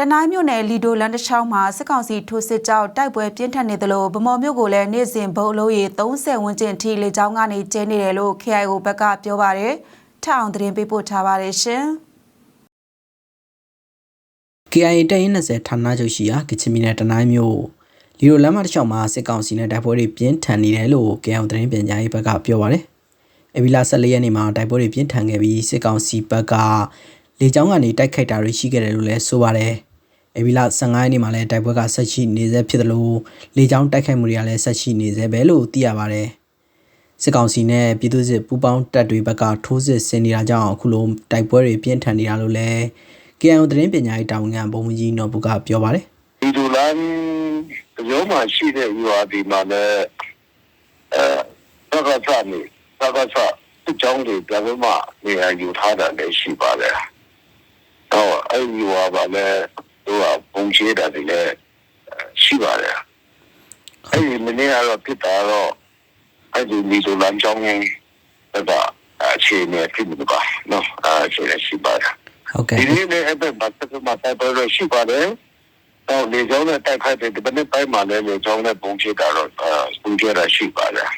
တနိုင်းမြို့နယ်လီဒိုလန်တစ်ချောင်းမှာစစ်ကောင်စီထိုးစစ်ကြောင့်တိုက်ပွဲပြင်းထန်နေသလိုဗမော်မြို့ကိုလည်းနေ့စဉ်ဗုံအလုံးရေ30ဝန်းကျင်ထိလေကြောင်းကနေကျဲနေတယ်လို့ KIO ဘက်ကပြောပါတယ်ထအောင်သတင်းပေးပို့ထားပါတယ်ရှင် KIA တရင်20ဌာနချုပ်ရှိရာကချင်ပြည်နယ်တနိုင်းမြို့လီရိုလမ်းမတစ်လျှောက်မှာစစ်ကောင်စီနဲ့တိုက်ပွဲတွေပြင်းထန်နေတယ်လို့ KIA သတင်းပြန်ကြားရေးဘက်ကပြောပါတယ်။အဗီလာ14ရက်နေ့မှာတိုက်ပွဲတွေပြင်းထန်ခဲ့ပြီးစစ်ကောင်စီဘက်က လေကြောင်းကနေတိုက်ခိုက်တာတွေရှိခဲ့တယ်လို့လည်းဆိုပါတယ်။အဗီလာ15ရက်နေ့မှာလည်းတိုက်ပွဲကဆက်ရှိနေဆဲဖြစ်တယ်လို့လေကြောင်းတိုက်ခိုက်မှုတွေကလည်းဆက်ရှိနေဆဲပဲလို့သိရပါတယ်။စစ်ကောင်စီနဲ့ပြည်သူ့စစ်ပူးပေါင်းတပ်တွေဘက်ကထိုးစစ်ဆင်နေတာကြောင့်အခုလိုတိုက်ပွဲတွေပြင်းထန်နေတာလို့လည်း KIO သတင်းပညာရေးတာဝန်ခံဘုံကြီးနော်ဘူကပြောပါတယ်ဒီလိုလမ်းရုံးမှာရှိတဲ့ URD မှာလည်းအဲသက်ကစားနေသက်ကစားအကြောင်းတွေပြန်ပြီးမှနေရာယူထားတာလည်းရှိပါတယ်။ဟော အဲ့ဒီ UR ပါလည်းသူကပုံချေတာတွေလည်းရှိပါတယ်။အဲ့ဒီမနေ့ကတော့ဖြစ်တာတော့အဲ့ဒီဒီလိုလမ်းကြောင်းကြီးတော့အခြေအနေဖြစ်နေပါနော်အခြေအနေရှိပါတယ်ဟုတ်ကဲ့ဒီနေ့လည်းအဲ့ဘက်မှာဆက်မတိုက်ပွဲတော့ရှိပါတယ်။တော့လေကြောင်းနဲ့တိုက်ခိုက်တဲ့ဒီနေ့ပိုင်းမှာလည်းလေကြောင်းနဲ့ပုံချတာတော့ပုံချတာရှိပါတယ်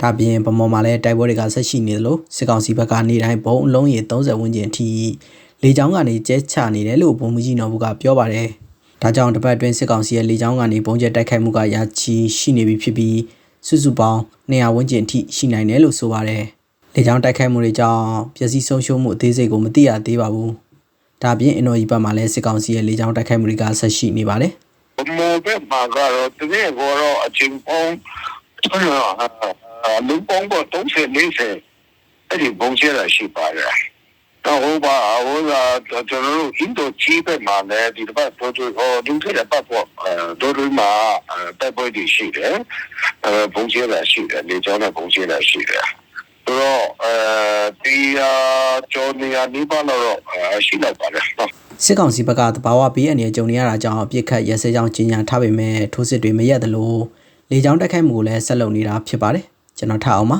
ဒါပြင်ဗမော်မှာလည်းတိုက်ပွဲတွေကဆက်ရှိနေသလိုစစ်ကောင်စီဘက်ကနေတိုင်းဘုံအလုံးရေ30ဝန်းကျင်အထိ လေကြောင်းကနေကျဲချနေတယ်လို့ဘုံမကြီးနော်ဘူကပြောပါတယ်။ဒါကြောင့်တစ်ပတ်အတွင်းစစ်ကောင်စီရဲ့လေကြောင်းကနေဘုံကျဲတိုက်ခိုက်မှုကရာချီရှိနေပြီဖြစ်ပြီးစုစုပေါင်း200ဝန်းကျင်အထိရှိနိုင်တယ်လို့ဆိုပါတယ်။လေကြောင်းတိုက်ခိုက်မှုတွေကြောင့်ပျက်စီးဆုံးရှုံးမှုအသေးစိတ်ကိုမသိရသေးပါဘူး။ဒါပြင်အင်နော်ကြီးဘက်မှာလည်းစစ်ကောင်စီရဲ့လေကြောင်းတိုက်ခိုက်မှုတွေကဆက်ရှိနေပါတယ်။။ဘမောဘက်မှာကတော့ဒီနေ့ကတော့အချင်းပေါင်းလူပေါင်းတော့30 40အဲ့ဒီပုံချတာရှိပါတယ်။ တော့ဟိုပါဟိုကကျွန်တော်တို့အင်ဒိုချီဘက်မှာလည်းဒီဘက်တော့ဟိုဒုတိယပတ်ပေါ်ဒိုဒိုမှာတိုက်ပွဲတွေရှိတယ်။အဲပုံချတာရှိတယ်လေကြောင်းနဲ့ပုံချတာရှိတယ်။ဆိုတော့အဲဒီကျော်နေရာဒီပါတော့ရှိတော့ပါတယ်နော်စစ်ကောင်စီဘက်ကတဘာဝဘေးအန္တရာယ်ကြုံနေရတာကြောင့်အပြစ်ခတ်ရဲစဲကြောင်းကြီးညာထားပေမဲ့ထိုးစစ်တွေမရက်သလိုလေကြောင်းတိုက်ခိုက်မှုကိုလည်းဆက်လုပ်နေတာဖြစ်ပါတယ်ကျွန်တော်ထအောင်ပါ